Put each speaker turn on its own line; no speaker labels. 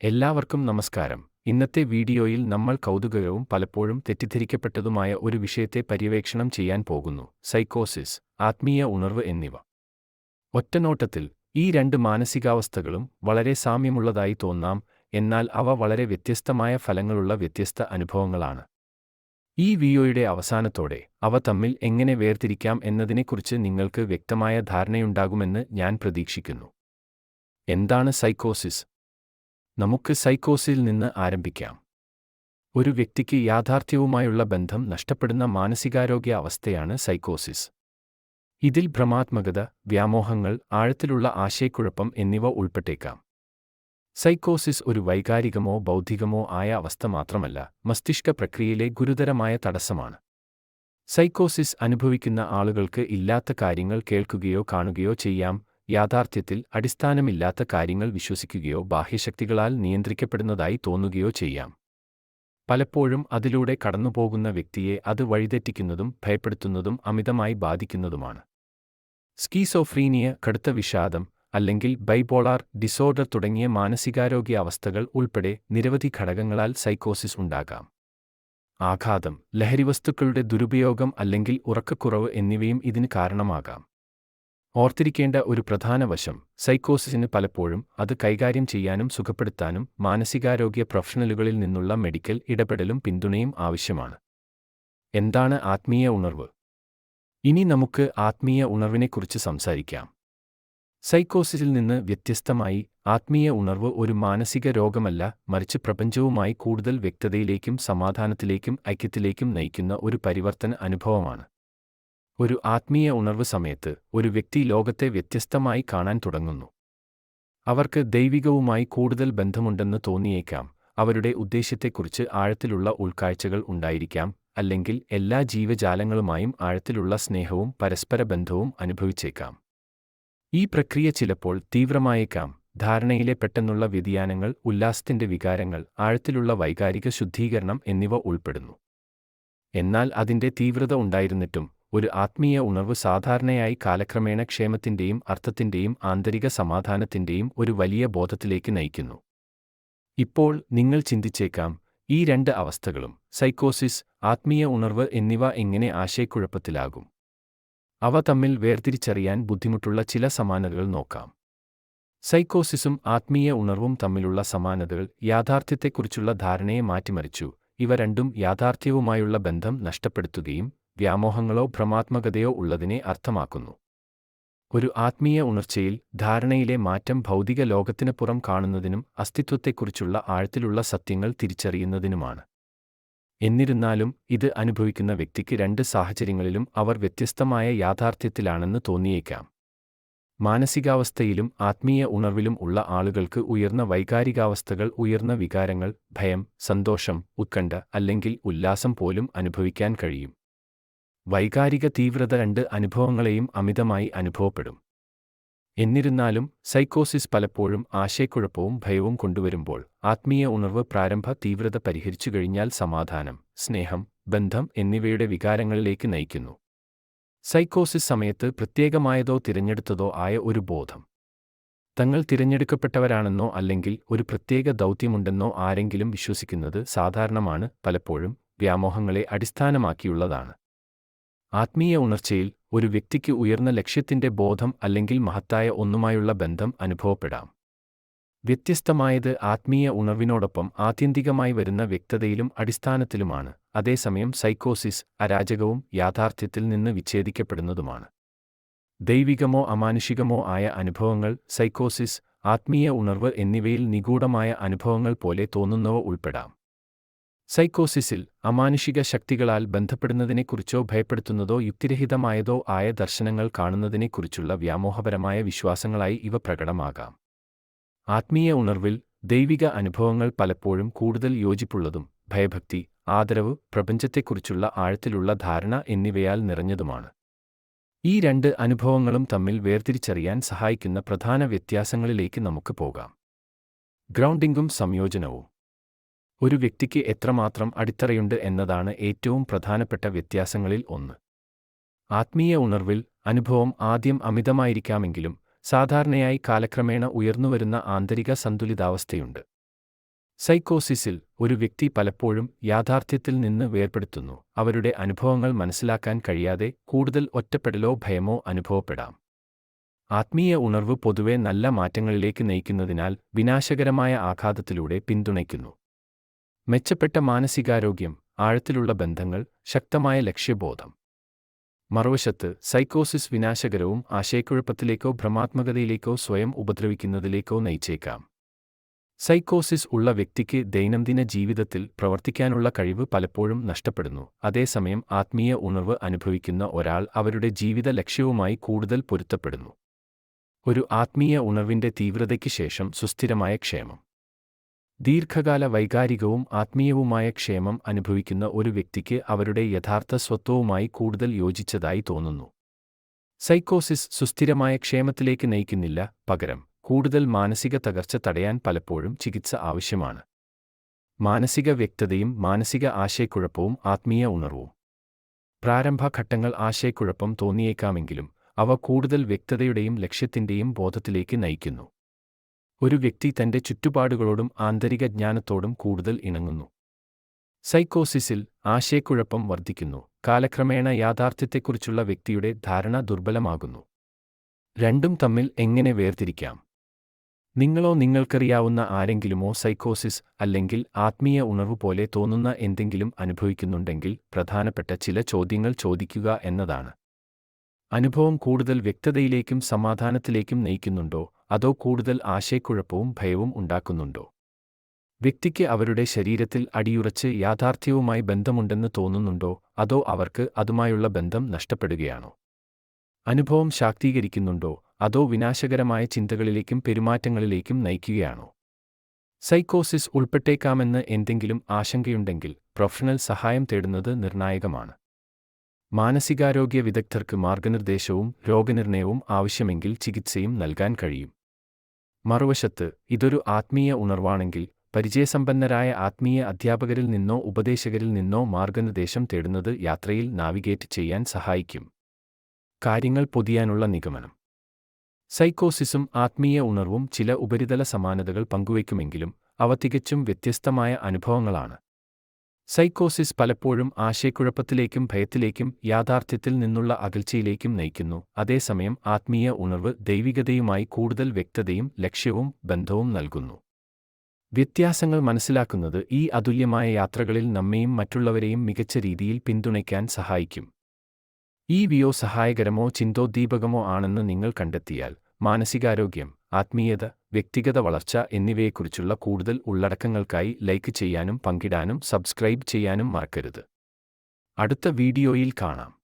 എല്ലാവർക്കും നമസ്കാരം. ഇന്നത്തെ വീഡിയോയിൽ നമ്മൾ കൗതുകവും പലപ്പോഴും തെറ്റിദ്ധരിക്കപ്പെട്ടതുമായ ഒരു വിഷയത്തെ പര്യവേക്ഷണം ചെയ്യാൻ പോകുന്നു സൈക്കോസിസ് ആത്മീയ ഉണർവ് എന്നിവ. ഒറ്റനോട്ടത്തിൽ ഈ രണ്ട് മാനസികാവസ്ഥകളും വളരെ സാമ്യമുള്ളതായി തോന്നാം എന്നാൽ അവ വളരെ വ്യത്യസ്തമായ ഫലങ്ങളുള്ള വ്യത്യസ്ത അനുഭവങ്ങളാണ്. ഈ വിയോയുടെ അവസാനത്തോടെ അവ തമ്മിൽ എങ്ങനെ വേർതിരിക്കാം എന്നതിനെക്കുറിച്ച് നിങ്ങൾക്ക് വ്യക്തമായ ധാരണയുണ്ടാകുമെന്ന് ഞാൻ പ്രതീക്ഷിക്കുന്നു. എന്താണ് സൈക്കോസിസ്? നമുക്ക് സൈക്കോസിൽ നിന്ന് ആരംഭിക്കാം. ഒരു വ്യക്തിക്ക് യാഥാർത്ഥ്യവുമായുള്ള ബന്ധം നഷ്ടപ്പെടുന്ന മാനസികാരോഗ്യ അവസ്ഥയാണ് സൈക്കോസിസ്. ഇതിൽ ഭ്രമാത്മകത വ്യാമോഹങ്ങൾ ആഴത്തിലുള്ള ആശയക്കുഴപ്പം എന്നിവ ഉൾപ്പെട്ടേക്കാം. സൈക്കോസിസ് ഒരു വൈകാരികമോ ബൗദ്ധികമോ ആയ അവസ്ഥ മാത്രമല്ല മസ്തിഷ്ക പ്രക്രിയയിലെ ഗുരുതരമായ തടസ്സമാണ്. സൈക്കോസിസ് അനുഭവിക്കുന്ന ആളുകൾക്ക് ഇല്ലാത്ത കാര്യങ്ങൾ കേൾക്കുകയോ കാണുകയോ ചെയ്യാം യാഥാർത്ഥ്യത്തിൽ അടിസ്ഥാനമില്ലാത്ത കാര്യങ്ങൾ വിശ്വസിക്കുകയോ ബാഹ്യശക്തികളാൽ നിയന്ത്രിക്കപ്പെടുന്നതായി തോന്നുകയോ ചെയ്യാം. പലപ്പോഴും അതിലൂടെ കടന്നുപോകുന്ന വ്യക്തിയെ അത് വഴിതെറ്റിക്കുന്നതും ഭയപ്പെടുത്തുന്നതും അമിതമായി ബാധിക്കുന്നതുമാണ്. സ്കീസോഫ്രീനിയ കടുത്ത വിഷാദം അല്ലെങ്കിൽ ബൈപോളാർ ഡിസോർഡർ തുടങ്ങിയ മാനസികാരോഗ്യ അവസ്ഥകൾ ഉൾപ്പെടെ നിരവധി ഘടകങ്ങളാൽ സൈക്കോസിസ് ഉണ്ടാകാം. ആഘാതം ലഹരിവസ്തുക്കളുടെ ദുരുപയോഗം അല്ലെങ്കിൽ ഉറക്കക്കുറവ് എന്നിവയും ഇതിന് കാരണമാകാം. ഓർത്തിരിക്കേണ്ട ഒരു പ്രധാന വശം സൈക്കോസിന് പലപ്പോഴും അത് കൈകാര്യം ചെയ്യാനും സുഖപ്പെടുത്താനും മാനസികാരോഗ്യ പ്രൊഫഷണലുകളിൽ നിന്നുള്ള മെഡിക്കൽ ഇടപെടലും പിന്തുണയും ആവശ്യമാണ്. എന്താണ് ആത്മീയ ഉണർവ്? ഇനി നമുക്ക് ആത്മീയ ഉണർവിനെക്കുറിച്ച് സംസാരിക്കാം. സൈക്കോസിസിൽ നിന്ന് വ്യത്യസ്തമായി ആത്മീയ ഉണർവ് ഒരു മാനസിക രോഗമല്ല മറിച്ച് പ്രപഞ്ചവുമായി കൂടുതൽ വ്യക്തതയിലേക്കും സമാധാനത്തിലേക്കും ഐക്യത്തിലേക്കും നയിക്കുന്ന ഒരു പരിവർത്തന അനുഭവമാണ്. ഒരു ആത്മീയ ഉണർവ് സമയത്ത് ഒരു വ്യക്തി ലോകത്തെ വ്യത്യസ്തമായി കാണാൻ തുടങ്ങുന്നു. അവർക്ക് ദൈവികവുമായി കൂടുതൽ ബന്ധമുണ്ടെന്ന് തോന്നിയേക്കാം. അവരുടെ ഉദ്ദേശ്യത്തെക്കുറിച്ച് ആഴത്തിലുള്ള ഉൾക്കാഴ്ചകൾ ഉണ്ടായിരിക്കാം അല്ലെങ്കിൽ എല്ലാ ജീവജാലങ്ങളുമായും ആഴത്തിലുള്ള സ്നേഹവും പരസ്പര ബന്ധവും അനുഭവിച്ചേക്കാം. ഈ പ്രക്രിയ ചിലപ്പോൾ തീവ്രമായേക്കാം. ധാരണയിലെ പെട്ടെന്നുള്ള വ്യതിയാനങ്ങൾ ഉല്ലാസത്തിന്റെ വികാരങ്ങൾ ആഴത്തിലുള്ള വൈകാരിക ശുദ്ധീകരണം എന്നിവ ഉൾപ്പെടുന്നു. എന്നാൽ അതിന്റെ തീവ്രത ഉണ്ടായിരുന്നിട്ടും ഒരു ആത്മീയ ഉണർവ് സാധാരണയായി കാലക്രമേണ ക്ഷേമത്തിന്റെയും അർത്ഥത്തിന്റെയും ആന്തരിക സമാധാനത്തിന്റെയും ഒരു വലിയ ബോധത്തിലേക്ക് നയിക്കുന്നു. ഇപ്പോൾ നിങ്ങൾ ചിന്തിച്ചേക്കാം ഈ രണ്ട് അവസ്ഥകളും സൈക്കോസിസ് ആത്മീയ ഉണർവ് എന്നിവ എങ്ങനെ ആശയക്കുഴപ്പത്തിലാകും? അവ തമ്മിൽ വേർതിരിച്ചറിയാൻ ബുദ്ധിമുട്ടുള്ള ചില സമാനതകൾ നോക്കാം. സൈക്കോസിസും ആത്മീയ ഉണർവും തമ്മിലുള്ള സമാനതകൾ യാഥാർത്ഥ്യത്തെക്കുറിച്ചുള്ള ധാരണയെ മാറ്റിമറിച്ചു. ഇവ രണ്ടും യാഥാർത്ഥ്യവുമായുള്ള ബന്ധം നഷ്ടപ്പെടുത്തുകയും വ്യാമോഹങ്ങളോ ഭ്രമാത്മകതയോ ഉള്ളതിനെ അർത്ഥമാക്കുന്നു. ഒരു ആത്മീയ ഉണർച്ചയിൽ ധാരണയിലെ മാറ്റം ഭൗതിക ലോകത്തിനപ്പുറം കാണുന്നതിനും അസ്തിത്വത്തെക്കുറിച്ചുള്ള ആഴത്തിലുള്ള സത്യങ്ങൾ തിരിച്ചറിയുന്നതിനുമാണ്. എന്നിരുന്നാലും ഇത് അനുഭവിക്കുന്ന വ്യക്തിക്ക് രണ്ട് സാഹചര്യങ്ങളിലും അവർ വ്യത്യസ്തമായ യാഥാർത്ഥ്യത്തിലാണെന്ന് തോന്നിയേക്കാം. മാനസികാവസ്ഥയിലും ആത്മീയ ഉണർവിലും ഉള്ള ആളുകൾക്ക് ഉയർന്ന വൈകാരികാവസ്ഥകൾ ഉയർന്ന വികാരങ്ങൾ ഭയം സന്തോഷം ഉത്കണ്ഠ അല്ലെങ്കിൽ ഉല്ലാസം പോലും അനുഭവിക്കാൻ കഴിയും. വൈകാരിക തീവ്രത രണ്ട് അനുഭവങ്ങളെയും അമിതമായി അനുഭവപ്പെടും. എന്നിരുന്നാലും സൈക്കോസിസ് പലപ്പോഴും ആശയക്കുഴപ്പവും ഭയവും കൊണ്ടുവരുമ്പോൾ ആത്മീയ ഉണർവ് പ്രാരംഭ തീവ്രത പരിഹരിച്ചു കഴിഞ്ഞാൽ സമാധാനം സ്നേഹം ബന്ധം എന്നിവയുടെ വികാരങ്ങളിലേക്ക് നയിക്കുന്നു. സൈക്കോസിസ് സമയത്ത് പ്രത്യേകമായതോ തിരഞ്ഞെടുത്തതോ ആയ ഒരു ബോധം. തങ്ങൾ തിരഞ്ഞെടുക്കപ്പെട്ടവരാണെന്നോ അല്ലെങ്കിൽ ഒരു പ്രത്യേക ദൗത്യമുണ്ടെന്നോ ആരെങ്കിലും വിശ്വസിക്കുന്നത് സാധാരണമാണ് പലപ്പോഴും വ്യാമോഹങ്ങളെ അടിസ്ഥാനമാക്കിയുള്ളതാണ്. ആത്മീയ ഉണർച്ചയിൽ ഒരു വ്യക്തിക്ക് ഉയർന്ന ലക്ഷ്യത്തിന്റെ ബോധം അല്ലെങ്കിൽ മഹത്തായ ഒന്നുമായുള്ള ബന്ധം അനുഭവപ്പെടാം. വ്യത്യസ്തമായത് ആത്മീയ ഉണർവിനോടൊപ്പം ആത്യന്തികമായി വരുന്ന വ്യക്തതയിലും അടിസ്ഥാനത്തിലുമാണ്. അതേസമയം സൈക്കോസിസ് അരാജകവും യാഥാർത്ഥ്യത്തിൽ നിന്ന് വിച്ഛേദിക്കപ്പെടുന്നതുമാണ്. ദൈവികമോ അമാനുഷികമോ ആയ അനുഭവങ്ങൾ സൈക്കോസിസ് ആത്മീയ ഉണർവ് എന്നിവയിൽ നിഗൂഢമായ അനുഭവങ്ങൾ പോലെ തോന്നുന്നവ ഉൾപ്പെടാം. സൈക്കോസിസിൽ അമാനുഷിക ശക്തികളാൽ ബന്ധപ്പെടുന്നതിനെക്കുറിച്ചോ ഭയപ്പെടുത്തുന്നതോ യുക്തിരഹിതമായതോ ആയ ദർശനങ്ങൾ കാണുന്നതിനെക്കുറിച്ചുള്ള വ്യാമോഹപരമായ വിശ്വാസങ്ങളായി ഇവ പ്രകടമാകാം. ആത്മീയ ഉണർവിൽ ദൈവിക അനുഭവങ്ങൾ പലപ്പോഴും കൂടുതൽ യോജിപ്പുള്ളതും ഭയഭക്തി ആദരവ് പ്രപഞ്ചത്തെക്കുറിച്ചുള്ള ആഴത്തിലുള്ള ധാരണ എന്നിവയാൽ നിറഞ്ഞതുമാണ്. ഈ രണ്ട് അനുഭവങ്ങളും തമ്മിൽ വേർതിരിച്ചറിയാൻ സഹായിക്കുന്ന പ്രധാന വ്യത്യാസങ്ങളിലേക്ക് നമുക്ക് പോകാം. ഗ്രൗണ്ടിംഗും സംയോജനവും. ഒരു വ്യക്തിക്ക് എത്രമാത്രം അടിത്തറയുണ്ട് എന്നതാണ് ഏറ്റവും പ്രധാനപ്പെട്ട വ്യത്യാസങ്ങളിൽ ഒന്ന്. ആത്മീയ ഉണർവിൽ അനുഭവം ആദ്യം അമിതമായിരിക്കാമെങ്കിലും സാധാരണയായി കാലക്രമേണ ഉയർന്നുവരുന്ന ആന്തരിക സന്തുലിതാവസ്ഥയുണ്ട്. സൈക്കോസിസിൽ ഒരു വ്യക്തി പലപ്പോഴും യാഥാർത്ഥ്യത്തിൽ നിന്ന് വേർപെടുത്തുന്നു. അവരുടെ അനുഭവങ്ങൾ മനസ്സിലാക്കാൻ കഴിയാതെ കൂടുതൽ ഒറ്റപ്പെടലോ ഭയമോ അനുഭവപ്പെടാം. ആത്മീയ ഉണർവ് പൊതുവെ നല്ല മാറ്റങ്ങളിലേക്ക് നയിക്കുന്നതിനാൽ വിനാശകരമായ ആഘാതത്തിലൂടെ പിന്തുണയ്ക്കുന്നു. മെച്ചപ്പെട്ട മാനസികാരോഗ്യം ആഴത്തിലുള്ള ബന്ധങ്ങൾ ശക്തമായ ലക്ഷ്യബോധം. മറുവശത്ത് സൈക്കോസിസ് വിനാശകരവും ആശയക്കുഴപ്പത്തിലേക്കോ ഭ്രമാത്മകതയിലേക്കോ സ്വയം ഉപദ്രവിക്കുന്നതിലേക്കോ നയിച്ചേക്കാം. സൈക്കോസിസ് ഉള്ള വ്യക്തിക്ക് ദൈനംദിന ജീവിതത്തിൽ പ്രവർത്തിക്കാനുള്ള കഴിവ് പലപ്പോഴും നഷ്ടപ്പെടുന്നു. അതേസമയം ആത്മീയ ഉണർവ് അനുഭവിക്കുന്ന ഒരാൾ അവരുടെ ജീവിത ലക്ഷ്യവുമായി കൂടുതൽ പൊരുത്തപ്പെടുന്നു. ഒരു ആത്മീയ ഉണർവിന്റെ തീവ്രതയ്ക്ക് ശേഷം സുസ്ഥിരമായ ക്ഷേമം. ദീർഘകാല വൈകാരികവും ആത്മീയവുമായ ക്ഷേമം അനുഭവിക്കുന്ന ഒരു വ്യക്തിക്ക് അവരുടെ യഥാർത്ഥ സ്വത്വവുമായി കൂടുതൽ യോജിച്ചതായി തോന്നുന്നു. സൈക്കോസിസ് സുസ്ഥിരമായ ക്ഷേമത്തിലേക്ക് നയിക്കുന്നില്ല പകരം കൂടുതൽ മാനസിക തകർച്ച തടയാൻ പലപ്പോഴും ചികിത്സ ആവശ്യമാണ്. മാനസിക വ്യക്തതയും മാനസിക ആശയക്കുഴപ്പവും ആത്മീയ ഉണർവും. പ്രാരംഭഘട്ടങ്ങൾ ആശയക്കുഴപ്പം തോന്നിയേക്കാമെങ്കിലും അവ കൂടുതൽ വ്യക്തതയുടെയും ലക്ഷ്യത്തിന്റെയും ബോധത്തിലേക്ക് നയിക്കുന്നു. ഒരു വ്യക്തി തന്റെ ചുറ്റുപാടുകളോടും ആന്തരിക ജ്ഞാനത്തോടും കൂടുതൽ ഇണങ്ങുന്നു. സൈക്കോസിസിൽ ആശയക്കുഴപ്പം വർദ്ധിക്കുന്നു കാലക്രമേണ യാഥാർത്ഥ്യത്തെക്കുറിച്ചുള്ള വ്യക്തിയുടെ ധാരണ ദുർബലമാകുന്നു. രണ്ടും തമ്മിൽ എങ്ങനെ വേർതിരിക്കാം? നിങ്ങളോ നിങ്ങൾക്കറിയാവുന്ന ആരെങ്കിലുമോ സൈക്കോസിസ് അല്ലെങ്കിൽ ആത്മീയ ഉണർവ് പോലെ തോന്നുന്ന എന്തെങ്കിലും അനുഭവിക്കുന്നുണ്ടെങ്കിൽ പ്രധാനപ്പെട്ട ചില ചോദ്യങ്ങൾ ചോദിക്കുക എന്നതാണ്. അനുഭവം കൂടുതൽ വ്യക്തതയിലേക്കും സമാധാനത്തിലേക്കും നയിക്കുന്നുണ്ടോ? അതോ കൂടുതൽ ആശയക്കുഴപ്പവും ഭയവും ഉണ്ടാക്കുന്നുണ്ടോ? വ്യക്തിക്ക് അവരുടെ ശരീരത്തിൽ അടിയുറച്ച് യാഥാർത്ഥ്യവുമായി ബന്ധമുണ്ടെന്ന് തോന്നുന്നുണ്ടോ? അതോ അവർക്ക് അതുമായുള്ള ബന്ധം നഷ്ടപ്പെടുകയാണോ? അനുഭവം ശാക്തീകരിക്കുന്നുണ്ടോ? അതോ വിനാശകരമായ ചിന്തകളിലേക്കും പെരുമാറ്റങ്ങളിലേക്കും നയിക്കുകയാണോ? സൈക്കോസിസ് ഉൾപ്പെട്ടേക്കാമെന്ന് എന്തെങ്കിലും ആശങ്കയുണ്ടെങ്കിൽ പ്രൊഫഷണൽ സഹായം തേടുന്നത് നിർണായകമാണ്. മാനസികാരോഗ്യ വിദഗ്ധർക്ക് മാർഗനിർദ്ദേശവും രോഗനിർണയവും ആവശ്യമെങ്കിൽ ചികിത്സയും നൽകാൻ കഴിയും. മറുവശത്ത് ഇതൊരു ആത്മീയ ഉണർവാണെങ്കിൽ പരിചയസമ്പന്നരായ ആത്മീയ അധ്യാപകരിൽ നിന്നോ ഉപദേശകരിൽ നിന്നോ മാർഗനിർദ്ദേശം തേടുന്നത് യാത്രയിൽ നാവിഗേറ്റ് ചെയ്യാൻ സഹായിക്കും. കാര്യങ്ങൾ പൊതിയാനുള്ള നിഗമനം. സൈക്കോസിസും ആത്മീയ ഉണർവും ചില ഉപരിതല സമാനതകൾ പങ്കുവയ്ക്കുമെങ്കിലും അവ തികച്ചും വ്യത്യസ്തമായ അനുഭവങ്ങളാണ്. സൈക്കോസിസ് പലപ്പോഴും ആശയക്കുഴപ്പത്തിലേക്കും ഭയത്തിലേക്കും യാഥാർത്ഥ്യത്തിൽ നിന്നുള്ള അകൽച്ചയിലേക്കും നയിക്കുന്നു. അതേസമയം ആത്മീയ ഉണർവ് ദൈവികതയുമായി കൂടുതൽ വ്യക്തതയും ലക്ഷ്യവും ബന്ധവും നൽകുന്നു. വ്യത്യാസങ്ങൾ മനസ്സിലാക്കുന്നത് ഈ അതുല്യമായ യാത്രകളിൽ നമ്മെയും മറ്റുള്ളവരെയും മികച്ച രീതിയിൽ പിന്തുണയ്ക്കാൻ സഹായിക്കും. ഈ വിയോ സഹായകരമോ ചിന്തോദ്ദീപകമോ ആണെന്ന് നിങ്ങൾ കണ്ടെത്തിയാൽ മാനസികാരോഗ്യം ആത്മീയത വ്യക്തിഗത വളർച്ച എന്നിവയെക്കുറിച്ചുള്ള കൂടുതൽ ഉള്ളടക്കങ്ങൾക്കായി ലൈക്ക് ചെയ്യാനും പങ്കിടാനും സബ്സ്ക്രൈബ് ചെയ്യാനും മറക്കരുത്. അടുത്ത വീഡിയോയിൽ കാണാം.